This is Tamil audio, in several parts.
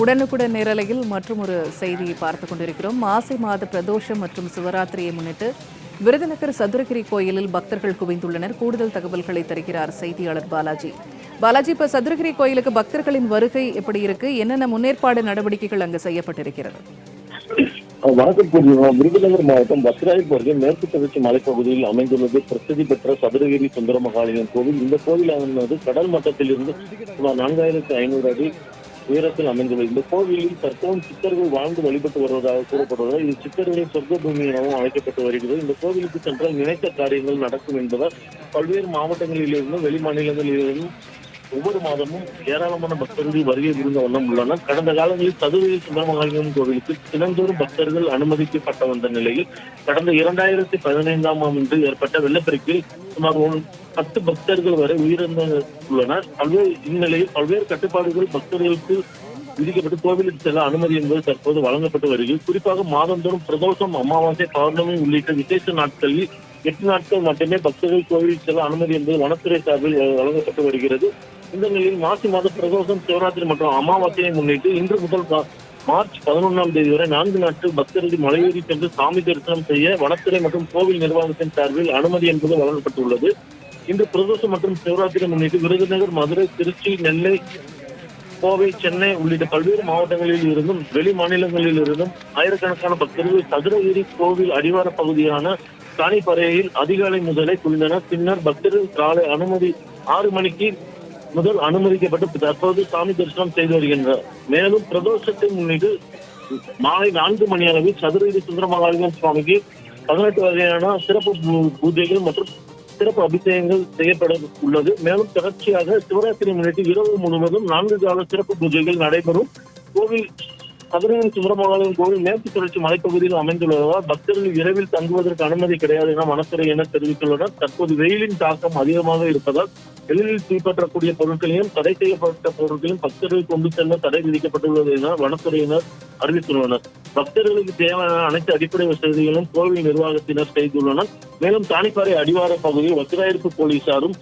உடனுக்குடன் நேரலையில் மற்றும் ஒரு செய்தியை பார்த்துக் கொண்டிருக்கிறோம். மாசி மாத பிரதோஷம் மற்றும் சிவராத்திரியை முன்னிட்டு விருதுநகர் சதுரகிரி கோயிலில் பக்தர்கள் குவிந்துள்ளனர். கூடுதல் தகவல்களை தருகிறார் செய்தியாளர் பாலாஜி. பாலாஜி இப்ப சதுரகிரி கோயிலுக்கு பக்தர்களின் வருகை எப்படி இருக்கு? என்னென்ன முன்னேற்பாடு நடவடிக்கைகள் அங்கு செய்யப்பட்டிருக்கிறது? வணக்கம் பூர்ணிமா விருதுநகர் மாவட்டம் பத்ராயப் அருகே மேற்கு தொடர்ச்சி மலைப்பகுதியில் அமைந்துள்ளது. பிரசித்தி பெற்ற சதுரகிரி சுந்தர மகாலிங்கம் கோவில். இந்த கோவிலானது கடல் மட்டத்தில் இருந்து சுமார் நான்காயிரத்தி ஐநூறு அடி உயரத்தில் அமைந்துள்ளது. இந்த கோவிலில் தற்போது சித்தர்கள் வாழ்ந்து வழிபட்டு வருவதாக கூறப்படுவதால் இது சித்தர்களின் சொர்க்க பூமி எனவும் அழைக்கப்பட்டு வருகிறது. இந்த கோவிலுக்கு சென்றால் நினைத்த காரியங்கள் நடக்கும் என்பதால் பல்வேறு மாவட்டங்களிலிருந்தும் வெளி மாநிலங்களிலிருந்தும் ஒவ்வொரு மாதமும் ஏராளமான பக்தர்கள் வருகை இருந்த வண்ணம் உள்ளனர் கடந்த காலங்களில் சதுரகிரி சுந்தரமகாலிங்கம் கோவிலுக்கு தினந்தோறும் பக்தர்கள் அனுமதிக்கப்பட்ட வந்த நிலையில் கடந்த இரண்டாயிரத்தி பதினைந்தாம் ஆண்டு ஏற்பட்ட வெள்ளப்பெருக்கில் சுமார் ஒரு பத்து பக்தர்கள் வரை உயிரிழந்துள்ளனர் பல்வேறு இந்நிலையில் பல்வேறு கட்டுப்பாடுகள் பக்தர்களுக்கு விதிக்கப்பட்டு கோவிலுக்கு செல்ல அனுமதி என்பது தற்போது வழங்கப்பட்டு வருகிறது. குறிப்பாக மாதந்தோறும் பிரதோஷம் அமாவாசை பௌர்ணமி உள்ளிட்ட விசேஷ நாட்களில் எட்டு நாட்கள் மட்டுமே பக்தர்கள் கோவிலுக்கு செல்ல அனுமதி என்பது வனத்துறை சார்பில் வழங்கப்பட்டு வருகிறது. இந்த நிலையில் மாசி மாத பிரதோஷம் சிவராத்திரி மற்றும் அமாவாசையை முன்னிட்டு இன்று முதல் மார்ச் பதினொன்றாம் தேதி வரை நான்கு நாட்கள் பக்தர்கள் மலையேறி சென்று சாமி தரிசனம் செய்ய வனத்துறை மற்றும் கோவில் நிர்வாகத்தின் சார்பில் அனுமதி என்பது வழங்கப்பட்டுள்ளது. இன்று பிரதோஷம் மற்றும் சிவராத்திரி முன்னிட்டு விருதுநகர் மதுரை திருச்சி நெல்லை கோவை சென்னை உள்ளிட்ட பல்வேறு மாவட்டங்களில் இருந்தும் வெளி மாநிலங்களில் இருந்தும் ஆயிரக்கணக்கான பக்தர்கள் சதுரகிரி கோவில் அடிவார பகுதியான காணிப்பறையில் அதிகாலை முதலே குவிந்தனர் பின்னர் பக்தர்கள் காலை அனுமதி ஆறு மணிக்கு முதல் அனுமதிக்கப்பட்டு தற்போது சாமி தரிசனம் செய்து வருகின்றனர். மேலும் பிரதோஷத்தை முன்னிட்டு மாலை நான்கு மணி அளவில் சதுரகிரி சுந்தரமகாலிங்கம் சுவாமிக்கு பதினெட்டு வகையான சிறப்பு பூ- பூஜைகள் மற்றும் சிறப்பு அபிஷேகங்கள் செய்யப்பட உள்ளது. மேலும் தொடர்ச்சியாக சிவராத்திரி முன்னிட்டு இரவு முழுவதும் நான்கு கால சிறப்பு பூஜைகள் நடைபெறும். கோவில் சதுரகிரி சுந்தரமகாலியம் கோவில் மேற்கு தொடர்ச்சி மலைப்பகுதியில் அமைந்துள்ளதால் பக்தர்கள் இரவில் தங்குவதற்கு அனுமதி கிடையாது என வனத்துறையினர் தெரிவித்துள்ளனர். தற்போது வெயிலின் தாக்கம் அதிகமாக இருப்பதால் எளிதில் தீப்பற்றக்கூடிய பொருட்களையும் தடை செய்யப்பட்ட பொருட்களையும் பக்தர்கள் கொண்டு செல்ல தடை விதிக்கப்பட்டுள்ளது என வனத்துறையினர் அறிவித்துள்ளனர். பக்தர்களுக்கு தேவையான அனைத்து அடிப்படை வசதிகளும் கோவில் நிர்வாகத்தினர் செய்துள்ளனர். மேலும் தானிப்பாறை அடிவார பகுதியில் வத்திராயிருப்பு போலீசாரும்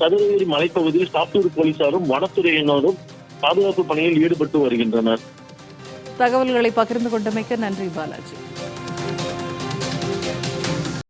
சதுரகிரி மலைப்பகுதியில் சாத்தூர் போலீசாரும் வனத்துறையினரும் பாதுகாப்பு பணியில் ஈடுபட்டு வருகின்றனர். தகவல்களை பகிர்ந்து கொண்டமைக்க நன்றி பாலாஜி.